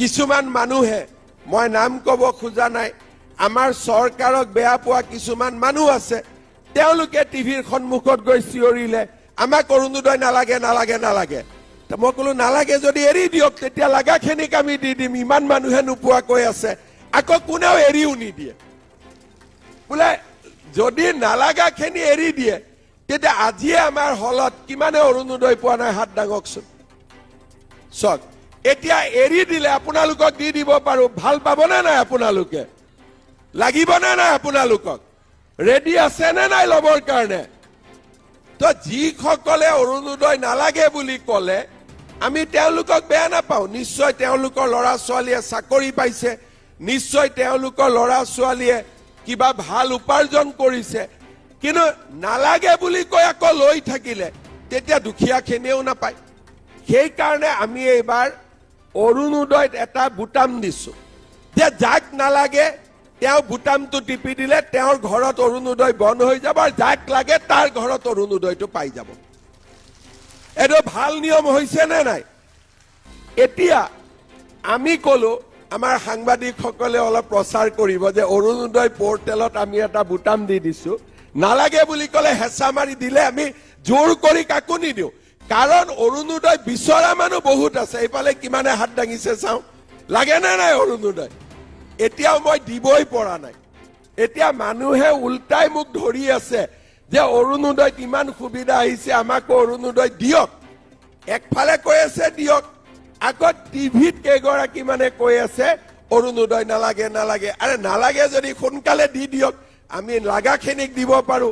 কিছুমান মানুহে মই নাম ক'ব খোজা নাই আমাৰ চৰকাৰক বেয়া পোৱা কিছুমান মানুহ আছে তেওঁলোকে টিভিৰ সন্মুখত গৈ চিঞৰিলে আমাক অৰুণোদয় নালাগে নালাগে নালাগে। মই ক'লো নালাগে যদি এৰি দিয়ক তেতিয়া লাগাখিনিক আমি দি দিম ইমান মানুহে নোপোৱাকৈ আছে আকৌ কোনেও এৰিও নিদিয়ে। বোলে যদি নালাগাখিনি এৰি দিয়ে তেতিয়া আজিয়ে আমাৰ হলত কিমানে অৰুণোদয় পোৱা নাই হাত দাঙকচোন চাওক এতিয়া এৰি দিলে আপোনালোকক দি দিব পাৰো। ভালো পাবনে নাই আপোনালোকে? লাগিবনে নাই আপোনালোকক? ৰেডি আছে নে নাই ল'বৰ কাৰণে? তো যিসকলে অৰুণোদয় নালাগে বুলি ক'লে, আমি তেওঁলোকক বেয়া নাপাওঁ। নিশ্চয় তেওঁলোকৰ ল'ৰা ছোৱালীয়ে চাকৰি পাইছে। নিশ্চয় তেওঁলোকৰ ল'ৰা ছোৱালীয়ে কিবা ভালো উপাৰ্জন কৰিছে। কিন্তু নালাগে বুলি কৈ আকৌ লৈ থাকিলে, তেতিয়া দুখীয়াখিনিয়েও নাপায়। সেইকাৰণে আমি এইবাৰ অৰুণোদয়ত এটা বুটাম দিছো। যে যাক নালাগে, তেওঁ বুটামটো টিপি দিলে তেওঁৰ ঘৰত অৰুণোদয় বন্ধ হৈ যাব আৰু যাক লাগে তাৰ ঘৰত অৰুণোদয়টো পাই যাব। এইটো ভালো নিয়ম হৈছে নে নাই? এতিয়া আমি কলো, আমাৰ সাংবাদিকসকলে অলপ প্ৰচাৰ কৰিব যে অৰুণোদয় পৰ্টেলত আমি এটা বুটাম দি দিছো। নালাগে বুলি ক'লে হেঁচা মাৰি দিলে আমি জোৰ কৰি কাকো নিদিওঁ। কাৰণ অৰুণোদয় বিচৰা মানুহ বহুত আছে। এইফালে কিমানে হাত দাঙিছে চাওঁ? লাগে নে নাই অৰুণোদয়? এতিয়াও মই দিবই পৰা নাই। এতিয়া মানুহে উল্টাই মোক ধৰি আছে যে অৰুণোদয়ত ইমান সুবিধা আহিছে আমাকো অৰুণোদয় দিয়ক। একফালে কৈ আছে দিয়ক। আকৌ টিভিত কেইগৰাকী মানে কৈ আছে অৰুণোদয় নালাগে নালাগে। আৰে নালাগে যদি সোনকালে দি দিয়ক আমি লাগাখিনিক দিব পাৰো।